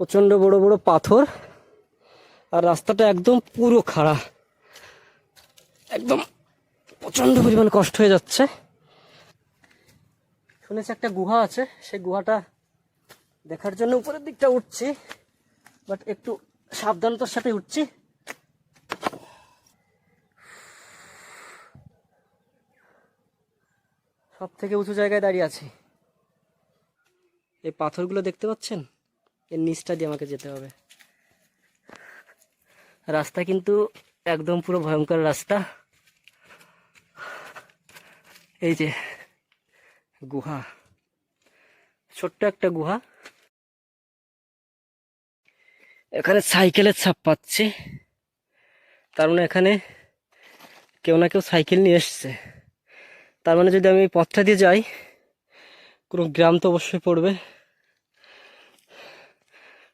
প্রচণ্ড বড় বড় পাথর আর রাস্তাটা একদম পুরো খাড়া। একদম প্রচণ্ড পরিমাণ কষ্ট হয়ে যাচ্ছে। শুনেছি একটা গুহা আছে, সেই গুহাটা দেখার জন্য উপরের দিকটা উঠছি, বাট একটু সাবধানতার সাথে উঠছি। সব থেকে উঁচু জায়গায় দাঁড়িয়ে আছি। এই পাথরগুলো দেখতে পাচ্ছেন? এর নিচটা দিয়ে আমাকে যেতে হবে। রাস্তা কিন্তু একদম পুরো ভয়ঙ্কর রাস্তা। এই যে গুহা, ছোট্ট একটা গুহা। এখানে সাইকেলের ছাপ পাচ্ছি। তার মানে এখানে কেউ না কেউ সাইকেল নিয়ে এসছে। তার মানে যদি আমি পথটা দিয়ে যাই, কোনো গ্রাম তো অবশ্যই পড়বে।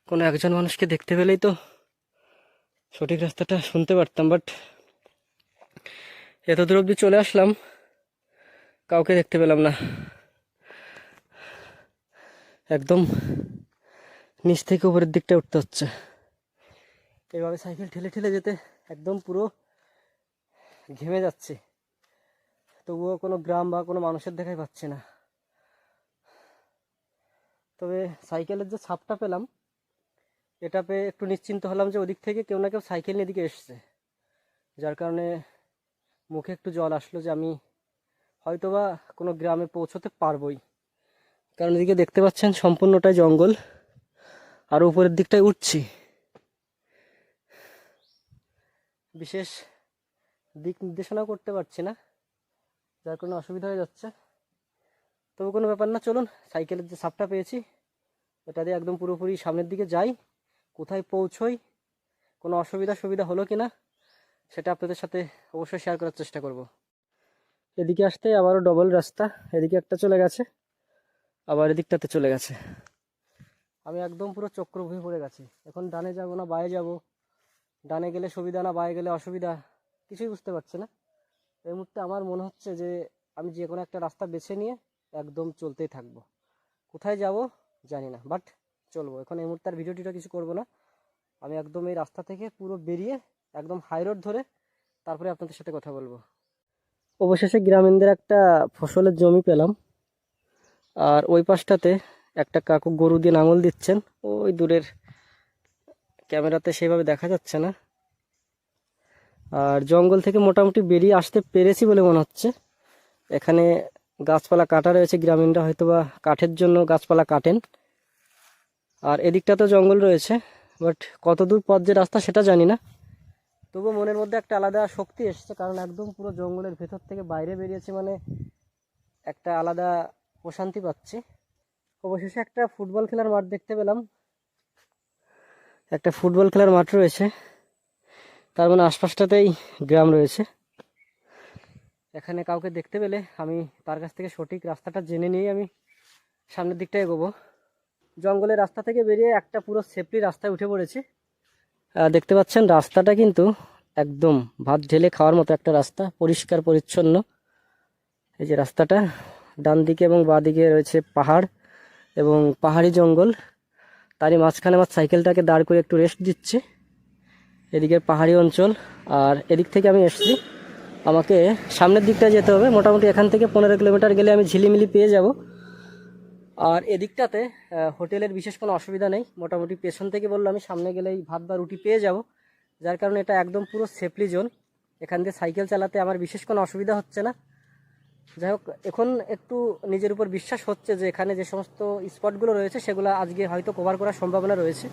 কোনো একজন মানুষকে দেখতে পেলেই তো সঠিক রাস্তাটা শুনতে পারতাম বাট এত দূর অব্দি চলে আসলাম, কাউকে দেখতে পেলাম না। একদম নিচ থেকে উপরের দিকটা উঠতে হচ্ছে। এভাবে সাইকেল ঠেলে ঠেলে যেতে একদম পুরো ঘেমে যাচ্ছে। তবুও কোনো গ্রাম বা কোনো মানুষের দেখাই পাচ্ছি না। তবে সাইকেলের যে ছাপটা পেলাম এটা পেয়ে একটু নিশ্চিন্ত হলাম যে ওদিক থেকে কেউ না কেউ সাইকেল নিয়ে এদিকে এসছে। যার কারণে মুখে একটু জল আসলো যে আমি হয়তোবা কোনো গ্রামে পৌঁছতে পারবই। কারণ এদিকে দেখতে পাচ্ছেন সম্পূর্ণটাই জঙ্গল, আর উপরের দিকটায় উঠছি। বিশেষ দিক নির্দেশনাও করতে পারছি না, যার কারণে অসুবিধা হয়ে যাচ্ছে। তবু কোনো ব্যাপার না, চলুন সাইকেলের যে সাপটা পেয়েছি, ওটা দিয়ে একদম পুরোপুরি সামনের দিকে যাই। কোথায় পৌঁছই? কোনো অসুবিধা সুবিধা হলো কি না? সেটা আপনাদের সাথে অবশ্যই শেয়ার করার চেষ্টা করব। এদিকে আসতে আবারও ডবল রাস্তা, এদিকে একটা চলে গেছে, আবার এদিকটাতে চলে গেছে। আমি একদম পুরো চক্রভূমি পড়ে গেছি। এখন ডানে যাব না, বায়ে যাব। ডানে গেলে সুবিধা না, বায়ে গেলে অসুবিধা, কিছুই বুঝতে পারছি না। এই মুহূর্তে আমার মনে হচ্ছে যে আমি যে কোনো একটা রাস্তা বেছে নিয়ে একদম চলতেই থাকব। কোথায় যাব জানি না বাট চলবো। এখন এই মুহূর্তে আর ভিডিও টিডিও কিছু করব না। আমি একদম এই রাস্তা থেকে পুরো বেরিয়ে একদম হাই রোড ধরে তারপরে আপনাদের সাথে কথা বলব। অবশেষে গ্রামীণদের একটা ফসলের জমি পেলাম। আর ওই পাশটাতে একটা কাকু গরু দিয়ে নাঙল দিচ্ছেন। ওই দূরের ক্যামেরাতে সেভাবে দেখা যাচ্ছে না। আর জঙ্গল থেকে মোটামুটি বেরিয়ে আসতে পেরেছি বলে মনে হচ্ছে। এখানে গাছপালা কাটা রয়েছে। গ্রামীণরা হয়তো বা কাঠের জন্য গাছপালা কাটেন। আর এদিকটাতে জঙ্গল রয়েছে বাট কত দূর পথ যে রাস্তা সেটা জানি না। তবুও মনের মধ্যে একটা আলাদা শক্তি এসছে, কারণ একদম পুরো জঙ্গলের ভেতর থেকে বাইরে বেরিয়েছি মানে একটা আলাদা প্রশান্তি পাচ্ছি। অবশেষে একটা ফুটবল খেলার মাঠ দেখতে পেলাম। একটা ফুটবল খেলার মাঠ রয়েছে, তার মানে আশপাশটাতেই গ্রাম রয়েছে। এখানে কাউকে দেখতে পেলে আমি তার কাছ থেকে সঠিক রাস্তাটা জেনে নিয়েই আমি সামনের দিকটা এগোবো। জঙ্গলের রাস্তা থেকে বেরিয়ে একটা পুরো সেফলি রাস্তায় উঠে পড়েছি। দেখতে পাচ্ছেন, রাস্তাটা কিন্তু একদম ভাত ঢেলে খাওয়ার মতো একটা রাস্তা, পরিষ্কার, পরিচ্ছন্ন। এই যে রাস্তাটা, ডান দিকে এবং বাঁ দিকে রয়েছে পাহাড় এবং পাহাড়ি জঙ্গল। তারই মাঝখানে আমার সাইকেলটাকে দাঁড় করে একটু রেস্ট দিচ্ছে। এদিকের পাহাড়ি অঞ্চল, আর এদিক থেকে আমি এসেছি। আমাকে সামনের দিকটা যেতে হবে। মোটামুটি এখান থেকে পনেরো কিলোমিটার গেলে আমি ঝিলিমিলি পেয়ে যাব। আর এদিকটাতে হোটেলের বিশেষ কোনো অসুবিধা নেই। মোটামুটি পেছন থেকে বলল আমি, সামনে গেলেই ভাত বা রুটি পেয়ে যাব। যার কারণে এটা একদম পুরো সেফলি জোন এখান দিয়ে সাইকেল চালাতে আমার বিশেষ কোনো অসুবিধা হচ্ছে না। যাই হোক, এখন একটু নিজের উপর বিশ্বাস হচ্ছে যে এখানে যে সমস্ত স্পটগুলো রয়েছে, সেগুলো আজকে হয়তো কভার করার সম্ভাবনা রয়েছে।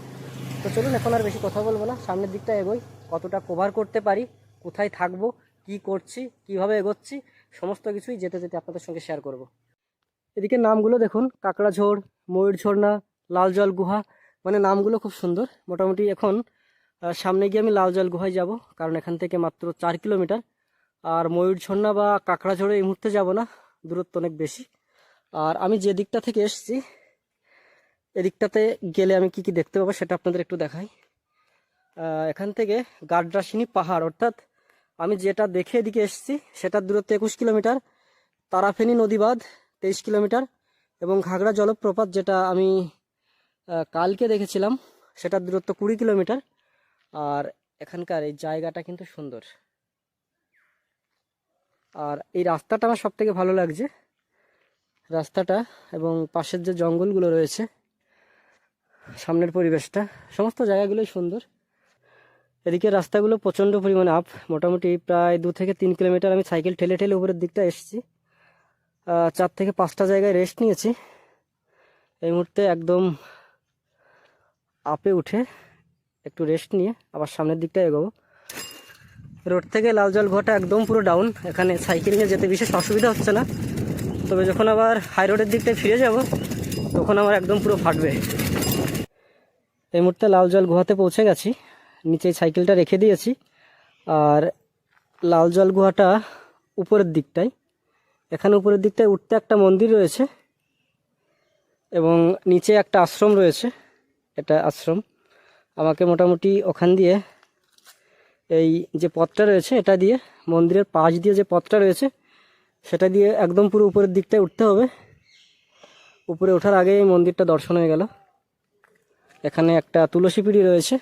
তো চলুন, এখন আর বেশি কথা বলব না। সামনের দিকটা এগোই। কতটা কভার করতে পারি, কোথায় থাকব, কি করছি, কীভাবে এগোচ্ছি, সমস্ত কিছুই যেতে যেতে আপনাদের সঙ্গে শেয়ার করব। এদিকে নামগুলো দেখুন কাকড়াঝোড় ময়ূর ঝর্ণা, লাল জল গুহা মানে নামগুলো খুব সুন্দর। মোটামুটি এখন সামনে গিয়ে আমি লাল জল গুহায় যাব, কারণ এখান থেকে মাত্র চার কিলোমিটার। আর ময়ূর ঝর্ণা বা কাকড়াঝোড়ে এই মুহূর্তে যাব না, দূরত্ব অনেক বেশি। আর আমি যে দিকটা থেকে এসেছি, এদিকটাতে গেলে আমি কি কি দেখতে পাবো সেটা আপনাদের একটু দেখাই। এখান থেকে গাড্রাসিনী পাহাড়, অর্থাৎ আমি যেটা দেখে এদিকে এসেছি, সেটার দূরত্ব একুশ কিলোমিটার। তারাফেনী নদী বাঁধ তেইশ কিলোমিটার এবং ঘাগড়া জলপ্রপাত যেটা আমি কালকে দেখেছিলাম, সেটার দূরত্ব কুড়ি কিলোমিটার। আর এখানকার এই জায়গাটা কিন্তু সুন্দর। আর এই রাস্তাটা আমার সব থেকে ভালো লাগছে। রাস্তাটা এবং পাশের যে জঙ্গলগুলো রয়েছে, সামনের পরিবেশটা, সমস্ত জায়গাগুলোই সুন্দর। এদিকে রাস্তাগুলো প্রচণ্ড পরিমাণে আপ মোটামুটি প্রায় দু থেকে তিন কিলোমিটার আমি সাইকেল ঠেলে ঠেলে উপরের দিকটা এসেছি। চার থেকে পাঁচটা জায়গায় রেস্ট নিয়েছি। এই মুহূর্তে একদম আপে উঠে একটু রেস্ট নিয়ে আবার সামনের দিকটা এগোবো। রোড থেকে লাল জল ঘোটা একদম পুরো ডাউন এখানে সাইকেল নিয়ে যেতে বিশেষ অসুবিধা হচ্ছে না। তবে যখন আবার হাই রোডের দিকটায় ফিরে যাব, তখন আমার একদম পুরো ফাটবে। এই মুহূর্তে লাল জল গুহাতে পৌঁছে গেছি। নিচে সাইকেলটা রেখে দিয়েছি। আর লাল জল গুহাটা উপরের দিকটায় এখানে উপরের দিকটায় উঠতে একটা মন্দির রয়েছে এবং নিচে একটা আশ্রম রয়েছে, এটা আশ্রম। আমাকে মোটামুটি ওখান দিয়ে এই যে পথটা রয়েছে, এটা দিয়ে মন্দিরের পাশ দিয়ে যে পথটা রয়েছে, সেটা দিয়ে একদম পুরো উপরের দিকটায় উঠতে হবে। উপরে ওঠার আগে এই মন্দিরটা দর্শন হয়ে গেল। এখানে একটা তুলসী পিড়ি রয়েছে।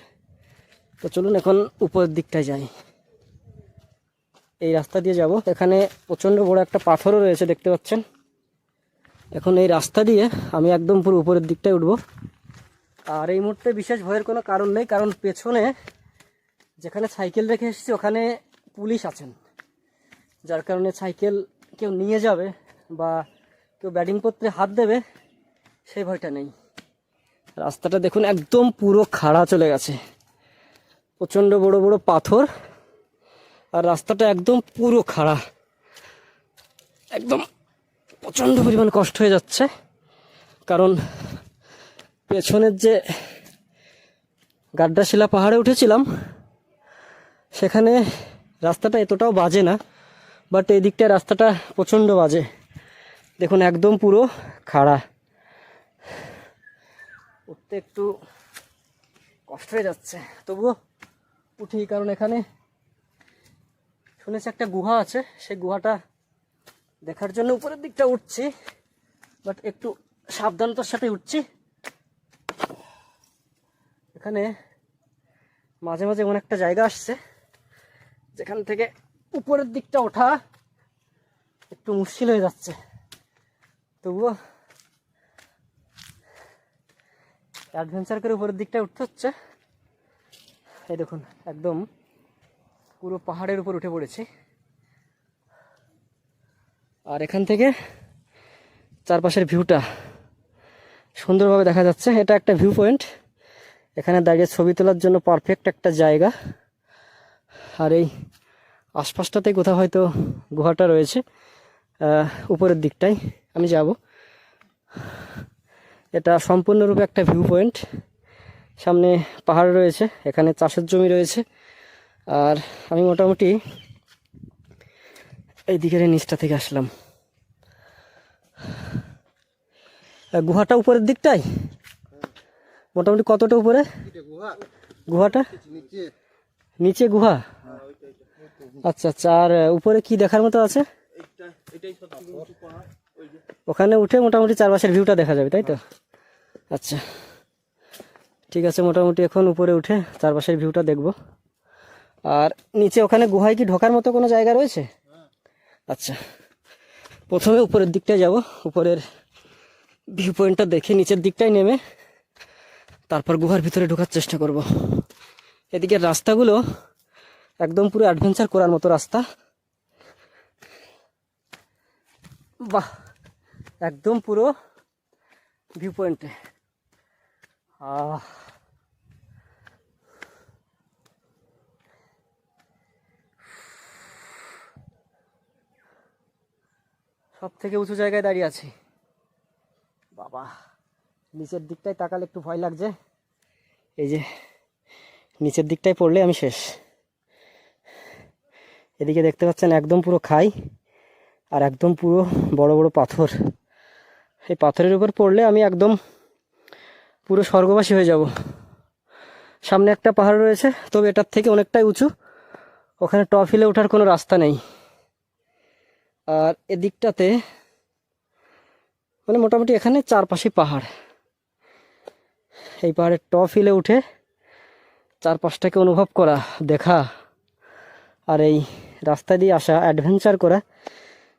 তো চলুন এখন উপরের দিকটায় যাই। এই রাস্তা দিয়ে যাব। এখানে প্রচণ্ড বড় একটা পাথরও রয়েছে, দেখতে পাচ্ছেন। এখন এই রাস্তা দিয়ে আমি একদম পুরো উপরের দিকটায় উঠবো। আর এই মুহূর্তে বিশেষ ভয়ের কোনো কারণ নেই, কারণ পেছনে যেখানে সাইকেল রেখে এসেছি, ওখানে পুলিশ আছেন। যার কারণে সাইকেল কেউ নিয়ে যাবে বা কেউ ব্যাটিং করতে হাত দেবে, সেই ভয়টা নেই। রাস্তাটা দেখুন, একদম পুরো খাড়া চলে গেছে। প্রচণ্ড বড় বড় পাথর। আর রাস্তাটা একদম পুরো খাড়া। একদম প্রচণ্ড পরিমাণ কষ্ট হয়ে যাচ্ছে। কারণ পেছনের যে গাড্ডাশিলা পাহাড়ে উঠেছিলাম, সেখানে রাস্তাটা এতটাও বাজে না বাট এই দিকটায় রাস্তাটা প্রচণ্ড বাজে। দেখুন, একদম পুরো খাড়া। উঠতে একটু কষ্ট হয়ে যাচ্ছে। তবুও উঠি, কারণ এখানে শুনেছি একটা গুহা আছে। সেই গুহাটা দেখার জন্য উপরের দিকটা উঠছি বাট একটু সাবধানতার সাথে উঠছি। এখানে মাঝে মাঝে এমন একটা জায়গা আসছে, যেখান থেকে উপরের দিকটা ওঠা একটু মুশকিল হয়ে যাচ্ছে। তবুও অ্যাডভেঞ্চার করে উপরের দিকটা উঠতে হচ্ছে। এই দেখুন, একদম পুরো পাহাড়ের উপর উঠে পড়েছি। আর এখান থেকে চারপাশের ভিউটা সুন্দরভাবে দেখা যাচ্ছে। এটা একটা ভিউ পয়েন্ট। এখানে দাঁড়িয়ে ছবি তোলার জন্য পারফেক্ট একটা জায়গা। আর এই আশপাশটাতেই কোথাও হয়তো গুহাটা রয়েছে উপরের দিকটাই আমি যাব। এটা সম্পূর্ণরূপে একটা ভিউ পয়েন্ট। সামনে পাহাড় রয়েছে, এখানে চাষের জমি রয়েছে। আর আমি মোটামুটি এই দিকের নিচটা থেকে আসলাম। গুহাটা উপরের দিকটাই? মোটামুটি কতটা উপরে? গুহাটা? নিচে গুহা? আচ্ছা আচ্ছা আর উপরে কি দেখার মতো আছে? ওখানে উঠে মোটামুটি চারপাশের ভিউটা দেখা যাবে, তাই তো? আচ্ছা ঠিক আছে, মোটামুটি এখন উপরে উঠে চারপাশের ভিউটা দেখব। আর নিচে ওখানে গুহায় কি ঢোকার মতো কোনো জায়গা রয়েছে? আচ্ছা প্রথমে উপরের দিকটায় যাব। উপরের ভিউ পয়েন্টটা দেখে নিচের দিকটায় নেমে তারপর গুহার ভিতরে ঢোকার চেষ্টা করব। এদিকের রাস্তাগুলো একদম পুরো অ্যাডভেঞ্চার করার মতো রাস্তা। বাহ, একদম পুরো ভিউ পয়েন্টে আহ সব থেকে উঁচু জায়গায় দাঁড়িয়ে আছি। বাবা, নিচের দিকটায় তাকালে একটু ভয় লাগছে। এই যে, নিচের দিকটায় পড়লে আমি শেষ। এদিকে দেখতে পাচ্ছেন একদম পুরো খাই আর একদম পুরো বড় বড় পাথর। এই পাথরের উপর পড়লে আমি একদম পুরো স্বর্গবাসী হয়ে যাব। সামনে একটা পাহাড় রয়েছে, তবে এটার থেকে অনেকটাই উঁচু। ওখানে টপ হিলে ওঠার কোনো রাস্তা নেই। আর এদিকটাতে মানে মোটামুটি এখানে চারপাশে পাহাড়। এই পাহাড়ের টপ হিলে উঠে চারপাশটাকে অনুভব করা, দেখা আর এই রাস্তা দিয়ে আসা অ্যাডভেঞ্চার করা,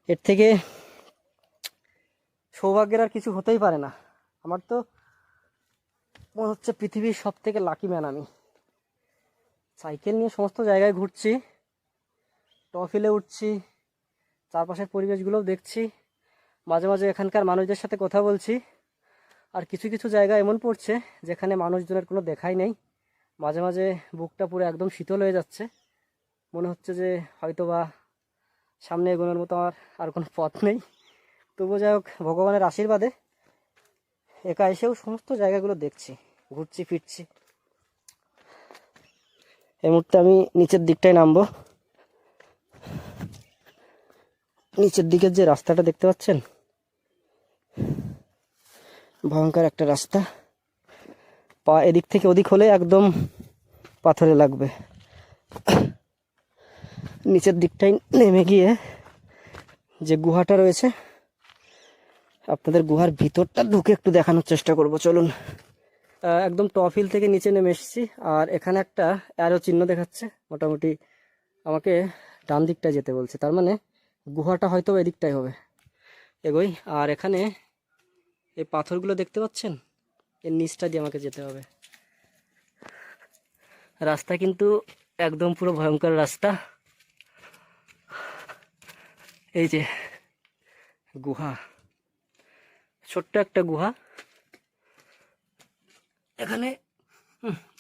এর থেকে সৌভাগ্যের আর কিছু হতেই পারে না। আমার তো মনে হচ্ছে পৃথিবীর সব থেকে লাকি ম্যান আমি। সাইকেল নিয়ে সমস্ত জায়গায় ঘুরছি টপ হিলে উঠছি চারপাশের পরিবেশগুলোও দেখছি। মাঝে মাঝে এখানকার মানুষদের সাথে কথা বলছি। আর কিছু কিছু জায়গা এমন পড়ছে যেখানে মানুষজনের কোনো দেখাই নেই। মাঝে মাঝে বুকটা পুরো একদম শীতল হয়ে যাচ্ছে। মনে হচ্ছে যে হয়তো বা সামনে এগোনোর মতো আমার আর কোনো পথ নেই। তবু যাই হোক, ভগবানের আশীর্বাদে একা এসেও সমস্ত জায়গাগুলো দেখছি, ঘুরছি, ফিরছি। এই মুহূর্তে আমি নিচের দিকটায় নামবো। নিচের দিকের যে রাস্তাটা দেখতে পাচ্ছেন? ভয়ঙ্কর একটা রাস্তা। পা এদিক থেকে ওদিক হলে একদম পাথরে লাগবে। নিচের দিকটায় নেমে গিয়ে যে গুহাটা রয়েছে, আপনাদের গুহার ভিতরটা ঢুকে একটু দেখানোর চেষ্টা করব। চলুন। একদম টপ হিল থেকে নিচে নেমে এসেছি, আর এখানে একটা অ্যারো চিহ্ন দেখাচ্ছে। মোটামুটি আমাকে ডান দিকটা যেতে বলছে। তার মানে গুহাটা হয়তো এদিকটাই হবে। এগোই, আর এখানে এই পাথরগুলো দেখতে পাচ্ছেন? এর নিচটা দিয়ে আমাকে যেতে হবে। রাস্তা কিন্তু একদম পুরো ভয়ঙ্কর রাস্তা। এই যে গুহা, ছোট্ট একটা গুহা। এখানে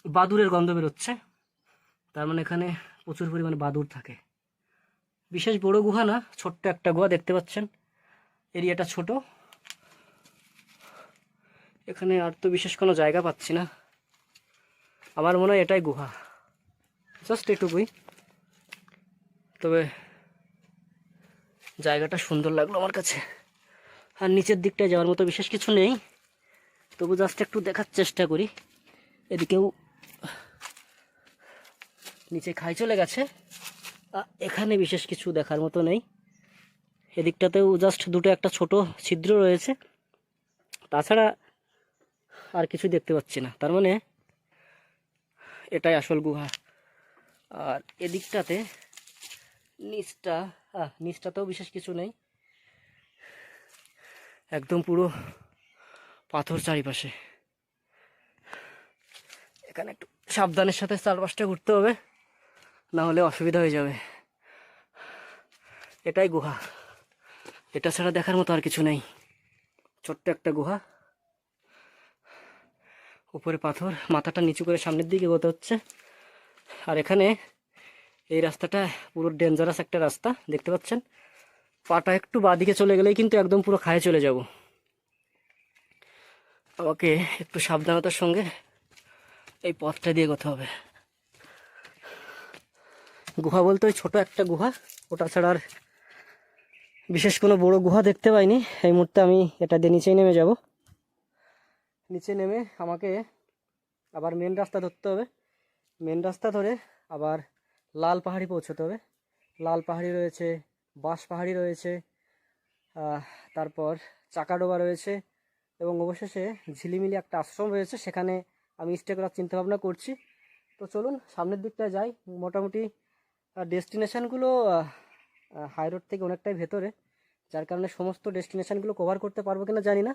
বাদুরের গন্ধ বেরোচ্ছে। তার মানে এখানে প্রচুর পরিমাণে বাদুর থাকে। বিশেষ বড় গুহা না, ছোট্ট একটা গুহা দেখতে পাচ্ছেন। এরিয়াটা ছোট। এখানে আর তো বিশেষ কোনো জায়গা পাচ্ছি না। আমার মনে হয় এটাই গুহা। জাস্ট এটুকুই। তবে জায়গাটা সুন্দর লাগল আমার কাছে। আর নিচের দিকটায় যাওয়ার মতো বিশেষ কিছু নেই। তবু জাস্ট একটু দেখার চেষ্টা করি। এদিকেও নিচে খাই চলে গেছে। এখানে বিশেষ কিছু দেখার মতো নেই। এদিকটাতেও জাস্ট দুটো একটা ছোট ছিদ্র রয়েছে। তাছাড়া আর কিছু দেখতে পাচ্ছি না। তার মানে এটাই আসল গুহা। আর এদিকটাতে নিচটা হ্যাঁ নিচটাতেও বিশেষ কিছু নেই। একদম পুরো পাথর চারিপাশে। এখানে একটু সাবধানের সাথে চারপাশটা ঘুরতে হবে। না হলে অসুবিধা হয়ে যাবে। এটাই গুহা। এটা ছাড়া দেখার মতো আর কিছু নেই। ছোট্ট একটা গুহা। উপরে পাথর, মাথাটা নিচু করে সামনের দিকে এগোতে হচ্ছে। আর এখানে এই রাস্তাটা পুরো ডেঞ্জারাস একটা রাস্তা, দেখতে পাচ্ছেন? পাটা একটু বাঁদিকে চলে গেলেই কিন্তু একদম পুরো খায়ে চলে যাব। আমাকে একটু সাবধানতার সঙ্গে এই পথটা দিয়ে এগোতে হবে। গুহা বলতে ওই ছোটো একটা গুহা। ওটা ছাড়া আর বিশেষ কোনো বড় গুহা দেখতে পাইনি। এই মুহূর্তে আমি এটা দিয়ে নিচেই নেমে যাব। নিচে নেমে আমাকে আবার মেন রাস্তা ধরতে হবে। মেন রাস্তা ধরে আবার লাল পাহাড়ি পৌঁছতে হবে। লাল পাহাড়ি রয়েছে, বাঁশ পাহাড়ি রয়েছে তারপর চাকাডোবা রয়েছে এবং অবশেষে ঝিলিমিলি একটা আশ্রম রয়েছে। সেখানে আমি স্টে করার চিন্তাভাবনা করছি। তো চলুন সামনের দিকটায় যাই। মোটামুটি ডেস্টিনেশানগুলো হাই রোড থেকে অনেকটাই ভেতরে। যার কারণে সমস্ত ডেস্টিনেশানগুলো কভার করতে পারব কিনা জানি না।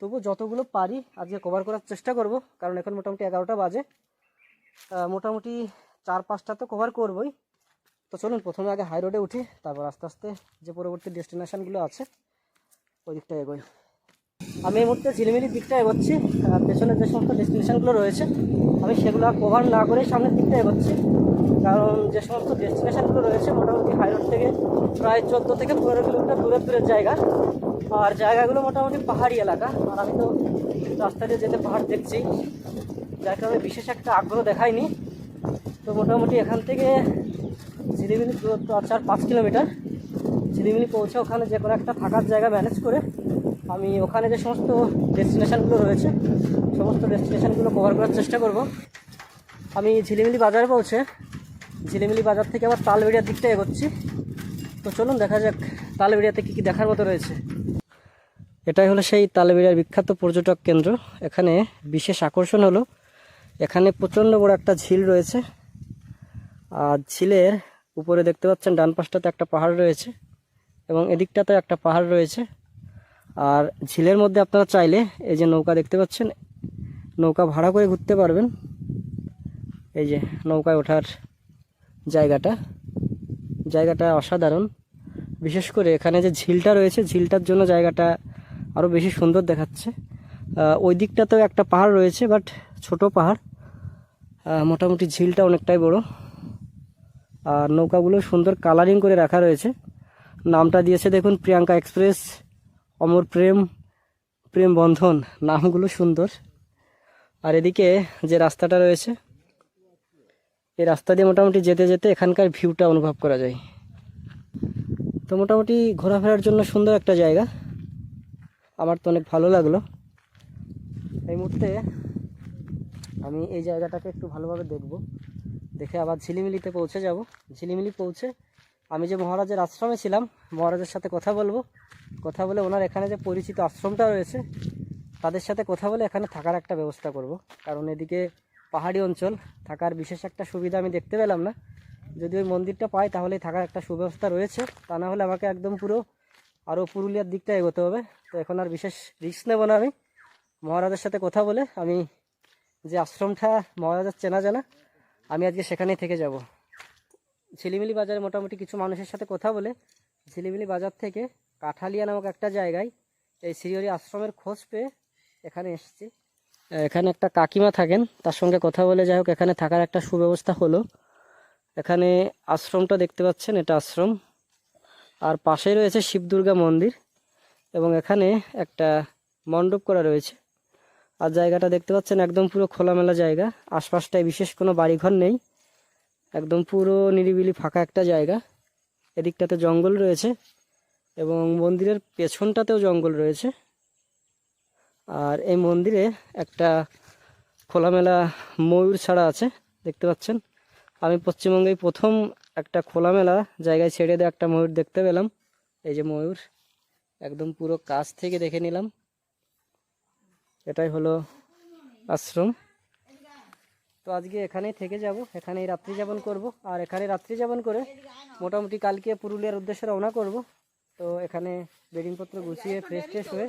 তবু যতগুলো পারি আজকে কভার করার চেষ্টা করব, কারণ এখন মোটামুটি এগারোটা বাজে। মোটামুটি চার পাঁচটা তো কভার করবই। তো চলুন, প্রথমে আগে হাই রোডে উঠি, তারপর আস্তে আস্তে যে পরবর্তী ডেস্টিনেশানগুলো আছে, ওই দিকটা এগোই। আমি এই মুহূর্তে ঝিলিমিলির দিকটা এগোচ্ছি পেছনে যে সমস্ত ডেস্টিনেশানগুলো রয়েছে, আমি সেগুলো কভার না করেই সামনের দিকটা এগোচ্ছি। কারণ যে সমস্ত ডেস্টিনেশানগুলো রয়েছে মোটামুটি হাই রোড থেকে প্রায় চোদ্দ থেকে পনেরো কিলোমিটার দূরের দূরের জায়গা। আর জায়গাগুলো মোটামুটি পাহাড়ি এলাকা। আর আমি তো রাস্তা দিয়ে যেতে পাহাড় দেখছি। যার কারণে বিশেষ একটা আগ্রহ দেখায়নি তো মোটামুটি এখান থেকে ঝিলিমিলি দূরত্ব আর চার পাঁচ কিলোমিটার। ঝিলিমিলি পৌঁছে ওখানে যে কোনো একটা থাকার জায়গা ম্যানেজ করে আমি ওখানে যে সমস্ত ডেস্টিনেশানগুলো রয়েছে, সমস্ত ডেস্টিনেশানগুলো কভার করার চেষ্টা করব। আমি ঝিলিমিলি বাজারে পৌঁছে ঝিলিমিলি বাজার থেকে আবার তালবেড়িয়ার দিকটা এগোচ্ছি। তো চলুন, দেখা যাক তালবেড়িয়াতে কী কী দেখার মতো রয়েছে। এটাই হলো সেই তালবেড়িয়ার বিখ্যাত পর্যটক কেন্দ্র। এখানে বিশেষ আকর্ষণ হলো, এখানে প্রচণ্ড বড় একটা ঝিল রয়েছে। আর ঝিলের উপরে দেখতে পাচ্ছেন, ডান পাশটাতে একটা পাহাড় রয়েছে এবং এদিকটাতে একটা পাহাড় রয়েছে। আর ঝিলের মধ্যে আপনারা চাইলে এই যে নৌকা দেখতে পাচ্ছেন, নৌকা ভাড়া করে ঘুরতে পারবেন। এই যে নৌকায় ওঠার জায়গাটা। জায়গাটা অসাধারণ। বিশেষ করে এখানে যে ঝিলটা রয়েছে, ঝিলটার জন্য জায়গাটা আরও বেশি সুন্দর দেখাচ্ছে। ওই দিকটাতেও একটা পাহাড় রয়েছে, বাট ছোট পাহাড়। মোটামুটি ঝিলটা অনেকটাই বড়। আর নৌকাগুলো সুন্দর কালারিং করে রাখা রয়েছে। নামটা দিয়েছে দেখুন, প্রিয়াঙ্কা এক্সপ্রেস, অমর প্রেম প্রেম বন্ধন। নামগুলো সুন্দর। আর এদিকে যে রাস্তাটা রয়েছে এই রাস্তা দিয়ে মোটামুটি যেতে যেতে এখানকার ভিউটা অনুভব করা যায়। তো মোটামুটি ঘোরাফেরার জন্য সুন্দর একটা জায়গা। আমার তো অনেক ভালো লাগল। এই মুহূর্তে আমি এই জায়গাটাকে একটু ভালোভাবে দেখব। দেখে আবার ঝিলিমিলিতে পৌঁছে যাব। ঝিলিমিলি পৌঁছে আমি যে মহারাজের আশ্রমে ছিলাম, মহারাজের সাথে কথা বলব। কথা বলে ওনার এখানে যে পরিচিত আশ্রমটা রয়েছে, তাদের সাথে কথা বলে এখানে থাকার একটা ব্যবস্থা করব। কারণ এদিকে পাহাড়ি অঞ্চল, থাকার বিশেষ একটা সুবিধা আমি দেখতে পেলাম না। যদি ওই মন্দিরটা পাই তাহলে থাকার একটা সুব্যবস্থা রয়েছে। তা না হলে আমাকে একদম পুরো আরও পুরুলিয়ার দিকটা এগোতে হবে। তো এখন আর বিশেষ রিস্ক নেব না আমি। মহারাজের সাথে কথা বলে আমি যে আশ্রমটা মহারাজার চেনা জানা, আমি আজকে সেখানেই থেকে যাব। ঝিলিমিলি বাজারে মোটামুটি কিছু মানুষের সাথে কথা বলে, ঝিলিমিলি বাজার থেকে কাঠালিয়া নামক একটা জায়গায় এই শ্রীহরি আশ্রমের খোঁজ পেয়ে এখানে এসেছি। এখানে একটা কাকিমা থাকেন, তার সঙ্গে কথা বলে যাই হোক, এখানে থাকার একটা সুব্যবস্থা হলো। এখানে আশ্রমটা দেখতে পাচ্ছেন, এটা আশ্রম। আর পাশেই রয়েছে শিব দুর্গা মন্দির এবং এখানে একটা মণ্ডপ করা রয়েছে। আর জায়গাটা দেখতে পাচ্ছেন, একদম পুরো খোলামেলা জায়গা। আশপাশটায় বিশেষ কোনো বাড়িঘর নেই। একদম পুরো নিরিবিলি ফাঁকা একটা জায়গা। এদিকটাতে জঙ্গল রয়েছে এবং মন্দিরের পেছনটাতেও জঙ্গল রয়েছে। আর এই মন্দিরে একটা খোলামেলা ময়ূর ছাড়া আছে, দেখতে পাচ্ছেন। আমি পশ্চিমবঙ্গে প্রথম একটা খোলামেলা জায়গায় ছেড়ে দেওয়া একটা ময়ূর দেখতে পেলাম। এই যে ময়ূর, একদম পুরো কাছ থেকে দেখে নিলাম। এটাই হলো আশ্রম। তো আজকে এখানেই থেকে যাব, এখানেই রাত্রি যাপন করব। আর এখানে রাত্রি যাপন করে মোটামুটি কালকে পুরুলিয়ার উদ্দেশ্যে রওনা করব। তো এখানে বেডিংপত্র গুছিয়ে ফ্রেশ ট্রেশ হয়ে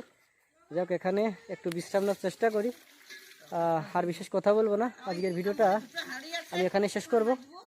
যাক, এখানে একটু বিশ্রাম নেওয়ার চেষ্টা করি। আর বিশেষ কথা বলব না। আজকের ভিডিওটা আমি এখানে শেষ করব।